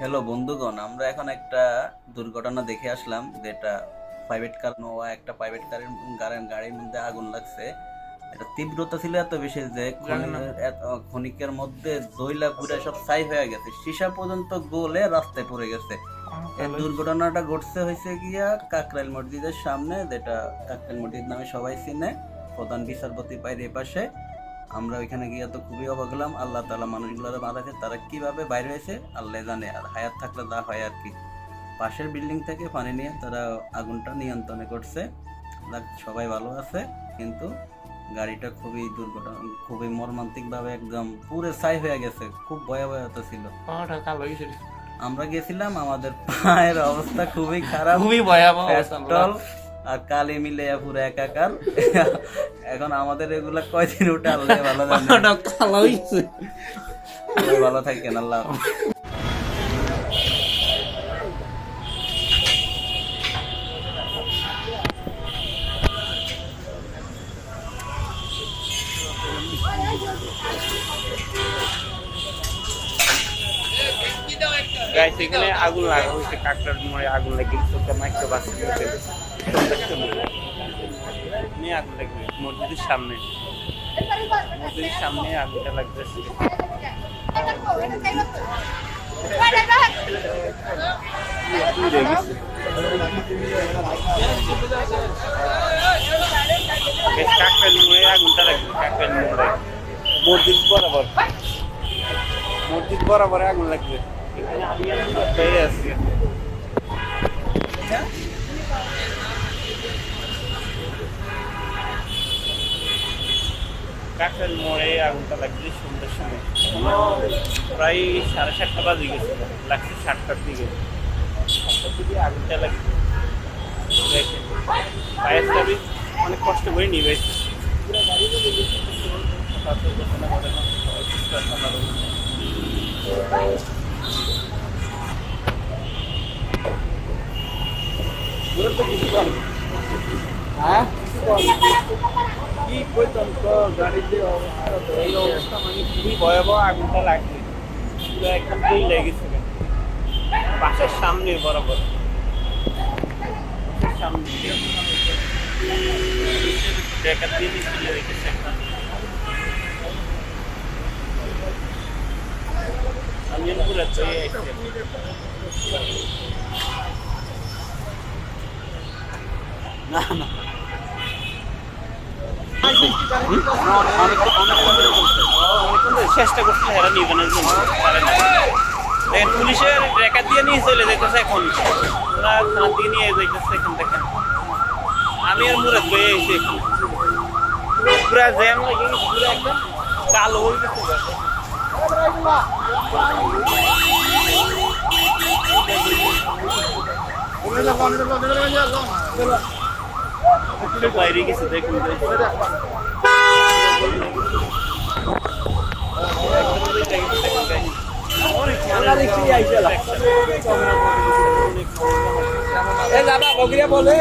Hello বন্ধুগণ আমরা এখন একটা দুর্ঘটনা দেখে আসলাম যেটা প্রাইভেট কার নোয়া একটা প্রাইভেট কারের গাড়ির গাড়ির মধ্যে আগুন লাগছে। এটা তীব্রতা ছিল এত বেশি যে ক্ষণিকের- মধ্যে দইলা পুরে সব ছাই হয়ে গেছে। সীসা পর্যন্ত গলে রাস্তায় পড়ে গেছে। এই দুর্ঘটনাটা ঘটছে হয়েছে গিয়া কাকরাইল মসজিদের সামনে যেটা কাকরাইল মসজিদ নামে সবাই চিনে। প্রধান বিচারপতি বাইরে পাশে। আমরা ওইখানে গিয়ে তো খুবই অবাক হলাম। আল্লাহ তালা মানুষগুলোর মাথাতে তারা কীভাবে বাইরে হয়েছে? আল্লাহ জানে। আর হায়াত থাকলে যা হয় আর কি। পাশের বিল্ডিং থেকে পানি নিয়ে তারা আগুনটা নিয়ন্ত্রণে করছে। সবাই ভালো আছে। কিন্তু গাড়িটা খুবই দুর্ঘটনা খুবই মর্মান্তিকভাবে একদম পুরো ছাই হয়ে গেছে। খুব ভয়াবহতা ছিল। আমরা গেছিলাম আমাদের পায়ের অবস্থা খুবই খারাপ। খুবই ভয়াবহ আর কালি মিলে পুরো একাকার। এখন আমাদের এগুলা কয়দিন উঠে আল্লাহ ভালো জানে। ভালো থাকেন আল্লাহ গাইস এখানে আগুন লাগা হয়েছে কাকড়ার মোড়ে আগুন লেগে গেছে মাইক্রো বাস নিয়ে মসজিদের সামনে। মসজিদের সামনে আগুনটা লাগতেছে আগুনটা লাগবে মোড়ে মসজিদ বরাবর। মসজিদ বরাবর আগুন লাগবে। আমি কাঠের মোড়ে আগুনটা লাগছে সন্ধ্যার সময়। প্রায় সাড়ে সাতটা বাজে গেছে, লাগছে সাতটার দিকে। সাতটার দিকে আগুনটা লাগছে ফায়ার অনেক কষ্ট করে রহমতে। হ্যাঁ? কি কইতাম তো গাড়িতে অবস্থা তো এই অবস্থা মানে খুবই ভয়াবহ আগুনটা পুরো একদম বই লেগেছে বাসার সামনে বরাবর। সামনে। না না। চেষ্টা করছিল হেরা নিবানের জন্য। পুলিশের রেখা দিয়ে নিয়ে চলে যেতেছে এখন। ওরা থানার নিয়ে যাইতেছে এখান থেকে। আমি আর মুরাদ বয়ে এসে পুরা জ্যাম একদম কালো হয়ে গেছে। বাইরে গেছে দেখুন এ দাদা বকরিয়া বলে।